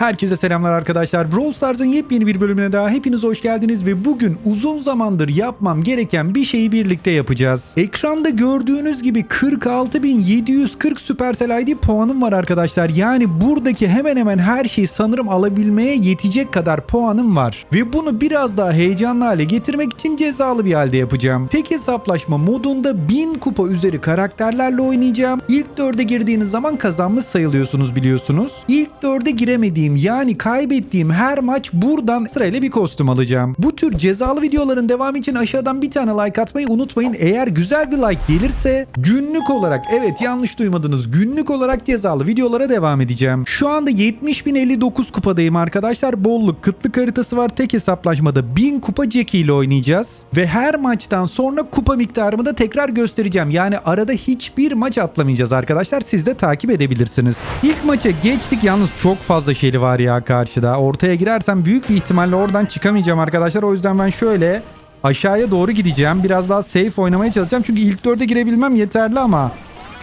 Herkese selamlar arkadaşlar. Brawl Stars'ın yepyeni bir bölümüne daha hepiniz hoş geldiniz ve bugün uzun zamandır yapmam gereken bir şeyi birlikte yapacağız. Ekranda gördüğünüz gibi 46.740 Supercell ID puanım var arkadaşlar. Yani buradaki hemen hemen her şeyi sanırım alabilmeye yetecek kadar puanım var. Ve bunu biraz daha heyecanlı hale getirmek için cezalı bir halde yapacağım. Tek hesaplaşma modunda 1000 kupa üzeri karakterlerle oynayacağım. İlk dörde girdiğiniz zaman kazanmış sayılıyorsunuz biliyorsunuz. İlk dörde giremediğim yani kaybettiğim her maç buradan sırayla bir kostüm alacağım. Bu tür cezalı videoların devamı için aşağıdan bir tane like atmayı unutmayın. Eğer güzel bir like gelirse günlük olarak evet yanlış duymadınız günlük olarak cezalı videolara devam edeceğim. Şu anda 70.059 kupadayım arkadaşlar. Bolluk kıtlık haritası var. Tek hesaplaşmada 1000 kupa Jackie ile oynayacağız. Ve her maçtan sonra kupa miktarımı da tekrar göstereceğim. Yani arada hiçbir maç atlamayacağız arkadaşlar. Siz de takip edebilirsiniz. İlk maça geçtik. Yalnız çok fazla şeyli var ya karşıda. Ortaya girersem büyük bir ihtimalle oradan çıkamayacağım arkadaşlar. O yüzden ben şöyle aşağıya doğru gideceğim. Biraz daha safe oynamaya çalışacağım. Çünkü ilk dörde girebilmem yeterli ama.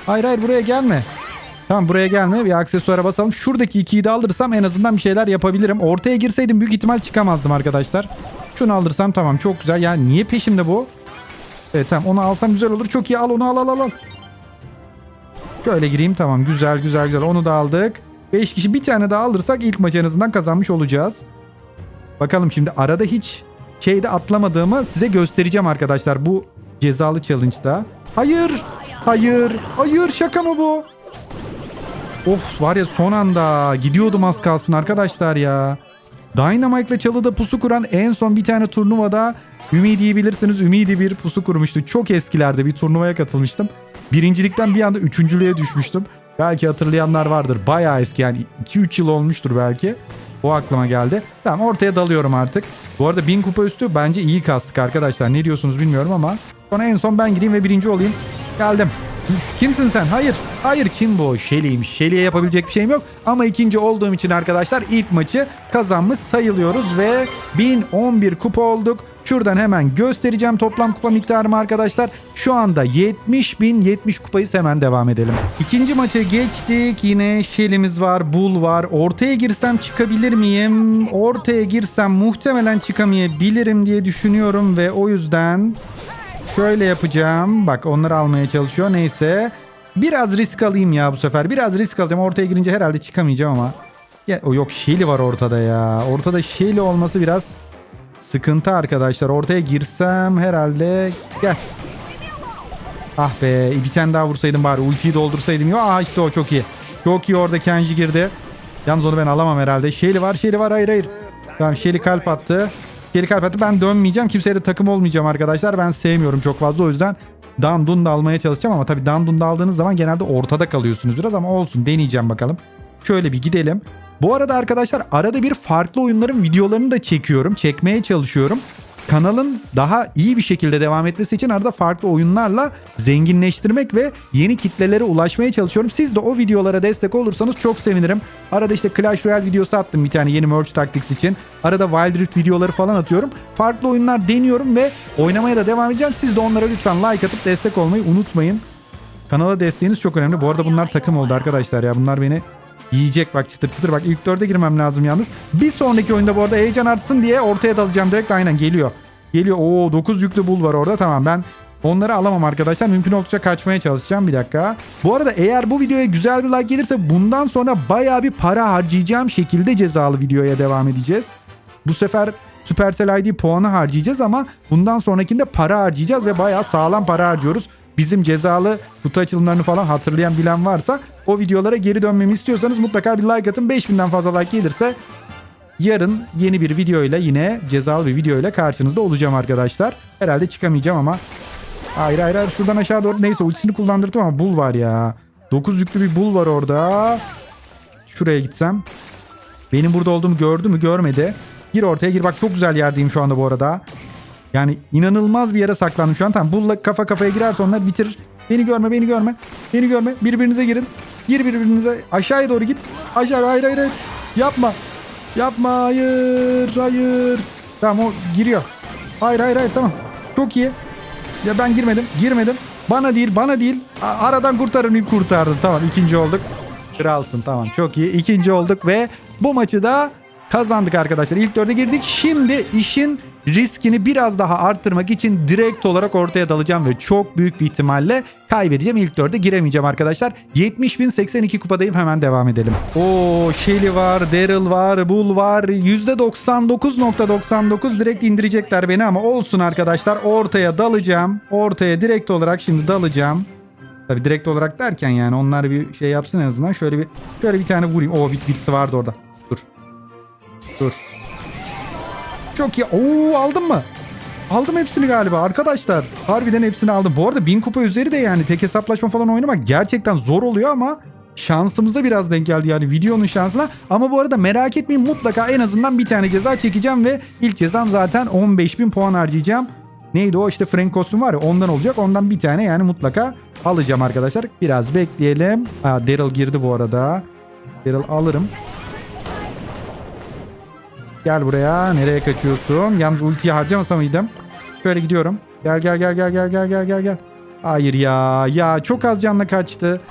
Hayır hayır buraya gelme. Tamam buraya gelme bir aksesuara basalım. Şuradaki ikiyi de alırsam en azından bir şeyler yapabilirim. Ortaya girseydim büyük ihtimal çıkamazdım arkadaşlar. Şunu alırsam tamam çok güzel. Ya niye peşimde bu? Evet tamam onu alsam güzel olur. Çok iyi al onu al al. al. Şöyle gireyim tamam güzel güzel güzel onu da aldık. 5 kişi bir tane daha alırsak ilk maç en azından kazanmış olacağız. Bakalım şimdi arada hiç şeyde atlamadığımı size göstereceğim arkadaşlar bu cezalı challenge'da. Hayır hayır hayır şaka mı bu? Of var ya son anda gidiyordum az kalsın arkadaşlar ya. Dynamite'la çalıda pusu kuran en son bir tane turnuvada Ümidi'yi bilirsiniz Ümidi bir pusu kurmuştu. Çok eskilerde bir turnuvaya katılmıştım. Birincilikten bir anda üçüncülüğe düşmüştüm. Belki hatırlayanlar vardır. Bayağı eski yani 2-3 yıl olmuştur belki. O aklıma geldi. Tamam ortaya dalıyorum artık. Bu arada 1000 kupa üstü bence iyi kastık arkadaşlar. Ne diyorsunuz bilmiyorum ama. Sonra en son ben gireyim ve birinci olayım. Geldim. Kimsin sen? Hayır. Hayır kim bu? Shelly'ymiş. Shelly'e yapabilecek bir şeyim yok. Ama ikinci olduğum için arkadaşlar ilk maçı kazanmış sayılıyoruz ve 1011 kupa olduk. Şuradan hemen göstereceğim toplam kupa miktarımı arkadaşlar. Şu anda 70.070 kupayız hemen devam edelim. İkinci maça geçtik. Yine Shelly'miz var, Bull var. Ortaya girsem çıkabilir miyim? Ortaya girsem muhtemelen çıkamayabilirim diye düşünüyorum ve o yüzden Şöyle yapacağım. Bak onları almaya çalışıyor. Neyse. Biraz risk alayım ya bu sefer. Biraz risk alacağım. Ortaya girince herhalde çıkamayacağım ama. Ya, o yok Shelly var ortada ya. Ortada Shelly olması biraz sıkıntı arkadaşlar. Ortaya girsem herhalde. Gel. Ah be bir tane daha vursaydım bari. Ultiyi doldursaydım. Yo, ah işte o çok iyi. Çok iyi orada Kenji girdi. Yalnız onu ben alamam herhalde. Shelly var Shelly var hayır hayır. Tamam Shelly kalp attı. Geri kalp attı. Ben dönmeyeceğim. Kimseyle takım olmayacağım arkadaşlar. Ben sevmiyorum çok fazla. O yüzden Dandun da almaya çalışacağım. Ama tabii Dandun da aldığınız zaman genelde ortada kalıyorsunuz biraz. Ama olsun deneyeceğim bakalım. Şöyle bir gidelim. Bu arada arkadaşlar arada bir farklı oyunların videolarını da çekiyorum. Çekmeye çalışıyorum. Kanalın daha iyi bir şekilde devam etmesi için arada farklı oyunlarla zenginleştirmek ve yeni kitlelere ulaşmaya çalışıyorum. Siz de o videolara destek olursanız çok sevinirim. Arada işte Clash Royale videosu attım bir tane yeni Merge Tactics için. Arada Wild Rift videoları falan atıyorum. Farklı oyunlar deniyorum ve oynamaya da devam edeceğim. Siz de onlara lütfen like atıp destek olmayı unutmayın. Kanala desteğiniz çok önemli. Bu arada bunlar takım oldu arkadaşlar ya. Bunlar beni Yiyecek bak çıtır çıtır bak ilk dörde girmem lazım yalnız. Bir sonraki oyunda bu arada heyecan artsın diye ortaya dalacağım direkt aynen geliyor. Geliyor oo 9 yüklü bul var orada tamam ben onları alamam arkadaşlar. Mümkün oldukça kaçmaya çalışacağım bir dakika. Bu arada eğer bu videoya güzel bir like gelirse bundan sonra baya bir para harcayacağım şekilde cezalı videoya devam edeceğiz. Bu sefer Supercell ID puanı harcayacağız ama bundan sonrakinde para harcayacağız ve bayağı sağlam para harcıyoruz. Bizim cezalı kutu açılımlarını falan hatırlayan bilen varsa o videolara geri dönmemi istiyorsanız mutlaka bir like atın. 5000'den fazla like gelirse yarın yeni bir videoyla yine cezalı bir videoyla karşınızda olacağım arkadaşlar. Herhalde çıkamayacağım ama. Hayır hayır hayır şuradan aşağı doğru neyse ultisini kullandırdım ama bul var ya. 9 yüklü bir bul var orada. Şuraya gitsem. Benim burada olduğumu gördü mü görmedi. Gir ortaya gir bak çok güzel yerdeyim şu anda bu arada. Yani inanılmaz bir yere saklandım şu an. Tamam bulla kafa kafaya girerse onlar bitirir. Beni görme beni görme. Beni görme. Birbirinize girin. Gir birbirinize. Aşağıya doğru git. Aşağı hayır hayır hayır. Yapma. Yapma hayır hayır. Tamam o giriyor. Hayır hayır hayır tamam. Çok iyi. Ya ben girmedim. Girmedim. Bana değil bana değil. Aradan kurtarın kurtardı. Tamam ikinci olduk. Kralsın tamam çok iyi. İkinci olduk ve bu maçı da kazandık arkadaşlar. İlk dörde girdik. Şimdi işin riskini biraz daha arttırmak için direkt olarak ortaya dalacağım ve çok büyük bir ihtimalle kaybedeceğim. İlk dörde giremeyeceğim arkadaşlar. 70.082 kupadayım hemen devam edelim. Oo Shelly var, Daryl var, Bull var. %99.99 direkt indirecekler beni ama olsun arkadaşlar. Ortaya dalacağım. Ortaya direkt olarak şimdi dalacağım. Tabi direkt olarak derken yani onlar bir şey yapsın en azından. Şöyle bir şöyle bir tane vurayım. Oo bit birisi vardı orada. Dur. Dur. Çok iyi. Oo aldım mı? Aldım hepsini galiba arkadaşlar. Harbiden hepsini aldım. Bu arada 1000 kupa üzeri de yani tek hesaplaşma falan oynamak gerçekten zor oluyor ama şansımıza biraz denk geldi yani videonun şansına. Ama bu arada merak etmeyin mutlaka en azından bir tane ceza çekeceğim ve ilk cezam zaten 15.000 puan harcayacağım. Neydi o işte Frank kostüm var ya ondan olacak. Ondan bir tane yani mutlaka alacağım arkadaşlar. Biraz bekleyelim. Aa, Daryl girdi bu arada. Daryl alırım. Gel buraya. Nereye kaçıyorsun? Yalnız ultiyi harcamasa mıydım? Şöyle gidiyorum. Gel gel gel gel gel gel gel gel gel. Hayır ya. Ya çok az canla kaçtı.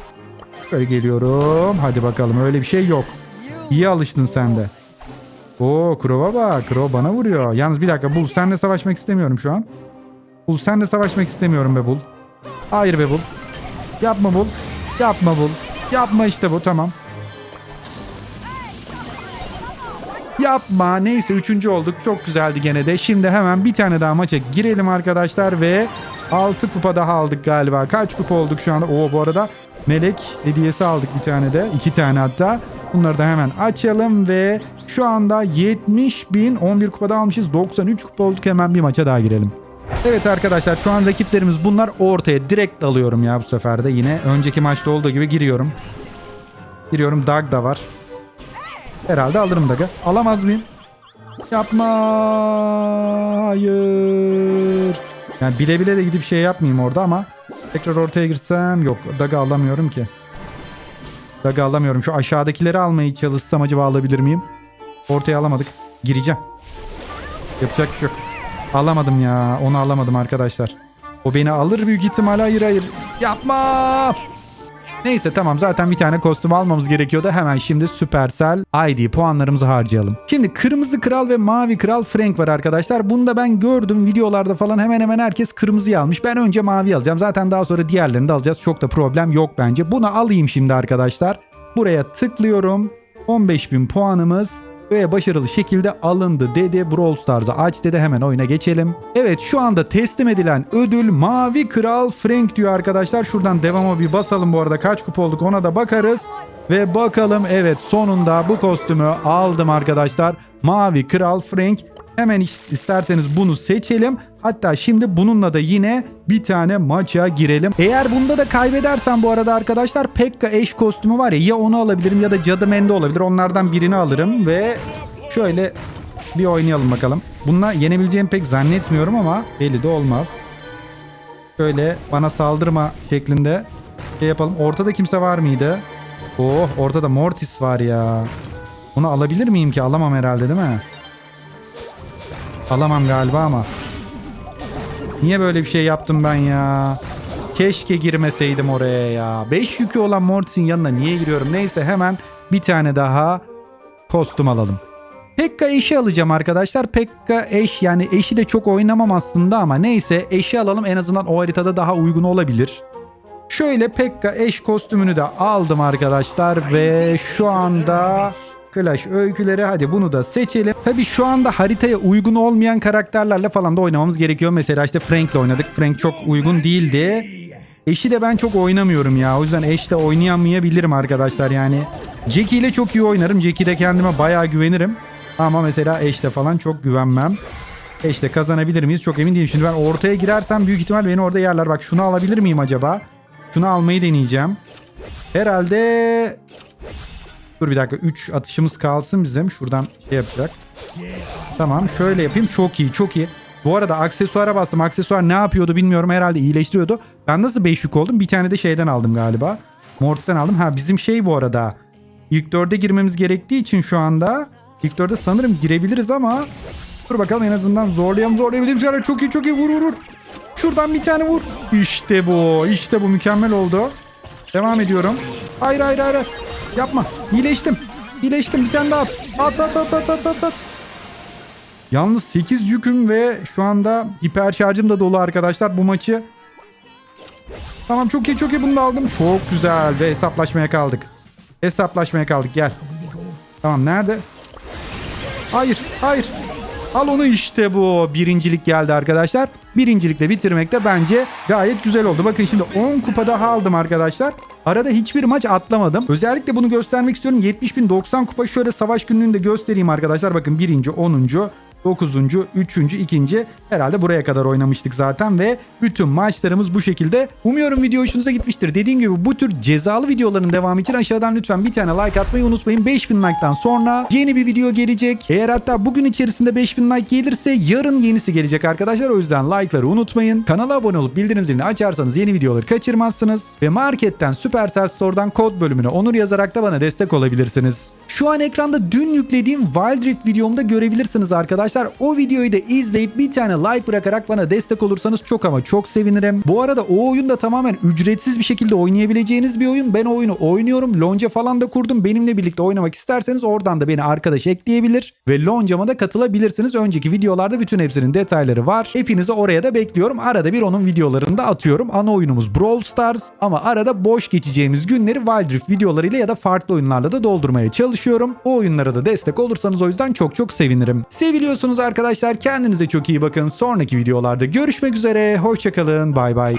Şöyle geliyorum. Hadi bakalım öyle bir şey yok. İyi alıştın sen de. Oo Krova bak. Krova bana vuruyor. Yalnız bir dakika Bul senle savaşmak istemiyorum şu an. Bul senle savaşmak istemiyorum be Bul. Hayır be Bul. Yapma Bul. Yapma Bul. Yapma işte bu tamam. Yapma. Neyse üçüncü olduk. Çok güzeldi gene de. Şimdi hemen bir tane daha maça girelim arkadaşlar ve 6 kupa daha aldık galiba. Kaç kupa olduk şu anda? Oo bu arada melek hediyesi aldık bir tane de. iki tane hatta. Bunları da hemen açalım ve şu anda 70 bin 11 kupada almışız. 93 kupa olduk. Hemen bir maça daha girelim. Evet arkadaşlar şu an rakiplerimiz bunlar. Ortaya direkt alıyorum ya bu sefer de yine. Önceki maçta olduğu gibi giriyorum. Giriyorum. Dag da var. Herhalde alırım Dag'ı. Alamaz mıyım? Yapma. Hayır. Yani bile bile de gidip şey yapmayayım orada ama tekrar ortaya girsem yok. Dag'ı alamıyorum ki. Dag'ı alamıyorum. Şu aşağıdakileri almaya çalışsam acaba alabilir miyim? Ortaya alamadık. Gireceğim. Yapacak bir şey yok. Alamadım ya. Onu alamadım arkadaşlar. O beni alır büyük ihtimal. Hayır hayır. Yapma. Neyse tamam zaten bir tane kostüm almamız gerekiyordu. Hemen şimdi Supercell ID puanlarımızı harcayalım. Şimdi kırmızı kral ve mavi kral Frank var arkadaşlar. Bunu da ben gördüm videolarda falan hemen hemen herkes kırmızıyı almış. Ben önce mavi alacağım. Zaten daha sonra diğerlerini de alacağız. Çok da problem yok bence. Bunu alayım şimdi arkadaşlar. Buraya tıklıyorum. 15.000 puanımız ve başarılı şekilde alındı dedi. Brawl Stars'ı aç dedi. Hemen oyuna geçelim. Evet şu anda teslim edilen ödül Mavi Kral Frank diyor arkadaşlar. Şuradan devama bir basalım bu arada. Kaç kupa olduk ona da bakarız. Ve bakalım evet sonunda bu kostümü aldım arkadaşlar. Mavi Kral Frank. Hemen is- isterseniz bunu seçelim. Hatta şimdi bununla da yine bir tane maça girelim. Eğer bunda da kaybedersem bu arada arkadaşlar Pekka eş kostümü var ya ya onu alabilirim ya da Cadı Mende olabilir. Onlardan birini alırım ve şöyle bir oynayalım bakalım. Bununla yenebileceğimi pek zannetmiyorum ama belli de olmaz. Şöyle bana saldırma şeklinde şey yapalım. Ortada kimse var mıydı? Oh ortada Mortis var ya. Bunu alabilir miyim ki? Alamam herhalde değil mi? Alamam galiba ama. Niye böyle bir şey yaptım ben ya? Keşke girmeseydim oraya ya. 5 yükü olan Mortis'in yanına niye giriyorum? Neyse hemen bir tane daha kostüm alalım. Pekka eşi alacağım arkadaşlar. Pekka eş yani eşi de çok oynamam aslında ama neyse eşi alalım en azından o haritada daha uygun olabilir. Şöyle Pekka eş kostümünü de aldım arkadaşlar ve şu anda Clash öyküleri hadi bunu da seçelim. Tabi şu anda haritaya uygun olmayan karakterlerle falan da oynamamız gerekiyor. Mesela işte Frank'le oynadık. Frank çok uygun değildi. Eşi de ben çok oynamıyorum ya. O yüzden eşle oynayamayabilirim arkadaşlar yani. Jackie ile çok iyi oynarım. Jackie'de kendime bayağı güvenirim. Ama mesela eşle falan çok güvenmem. Eşle kazanabilir miyiz? Çok emin değilim. Şimdi ben ortaya girersem büyük ihtimal beni orada yerler. Bak şunu alabilir miyim acaba? Şunu almayı deneyeceğim. Herhalde... Dur bir dakika. 3 atışımız kalsın bizim. Şuradan şey yapacak. Tamam şöyle yapayım. Çok iyi çok iyi. Bu arada aksesuara bastım. Aksesuar ne yapıyordu bilmiyorum. Herhalde iyileştiriyordu. Ben nasıl 5 yük oldum? Bir tane de şeyden aldım galiba. Mortis'ten aldım. Ha bizim şey bu arada. İlk 4'e girmemiz gerektiği için şu anda ilk 4'e sanırım girebiliriz ama dur bakalım en azından zorlayalım zorlayabildiğimiz kadar çok iyi çok iyi vur vur vur. Şuradan bir tane vur. İşte bu. İşte bu mükemmel oldu. Devam ediyorum. Hayır hayır hayır. Yapma. İyileştim. İyileştim. Bir tane daha at. At at at at at at. at. Yalnız 8 yüküm ve şu anda hiper şarjım da dolu arkadaşlar. Bu maçı Tamam çok iyi çok iyi bunu da aldım. Çok güzel ve hesaplaşmaya kaldık. Hesaplaşmaya kaldık gel. Tamam nerede? Hayır hayır. Al onu işte bu. Birincilik geldi arkadaşlar. Birincilikle bitirmek de bence gayet güzel oldu. Bakın şimdi 10 kupa daha aldım arkadaşlar. Arada hiçbir maç atlamadım. Özellikle bunu göstermek istiyorum. 70.090 kupa şöyle savaş günlüğünü de göstereyim arkadaşlar. Bakın birinci, 10. 9. 3. 2. herhalde buraya kadar oynamıştık zaten ve bütün maçlarımız bu şekilde. Umuyorum video hoşunuza gitmiştir. Dediğim gibi bu tür cezalı videoların devamı için aşağıdan lütfen bir tane like atmayı unutmayın. 5000 like'tan sonra yeni bir video gelecek. Eğer hatta bugün içerisinde 5000 like gelirse yarın yenisi gelecek arkadaşlar. O yüzden like'ları unutmayın. Kanala abone olup bildirim zilini açarsanız yeni videoları kaçırmazsınız. Ve marketten Supercell Store'dan kod bölümüne onur yazarak da bana destek olabilirsiniz. Şu an ekranda dün yüklediğim Wild Rift videomda görebilirsiniz arkadaşlar. O videoyu da izleyip bir tane like bırakarak bana destek olursanız çok ama çok sevinirim. Bu arada o oyun da tamamen ücretsiz bir şekilde oynayabileceğiniz bir oyun. Ben o oyunu oynuyorum. Lonca falan da kurdum. Benimle birlikte oynamak isterseniz oradan da beni arkadaş ekleyebilir ve loncama da katılabilirsiniz. Önceki videolarda bütün hepsinin detayları var. Hepinizi oraya da bekliyorum. Arada bir onun videolarını da atıyorum. Ana oyunumuz Brawl Stars ama arada boş geçeceğimiz günleri Wild Rift videolarıyla ya da farklı oyunlarla da doldurmaya çalışıyorum. O oyunlara da destek olursanız o yüzden çok çok sevinirim. Seviliyorsunuz arkadaşlar. Kendinize çok iyi bakın. Sonraki videolarda görüşmek üzere. Hoşçakalın. Bay bay.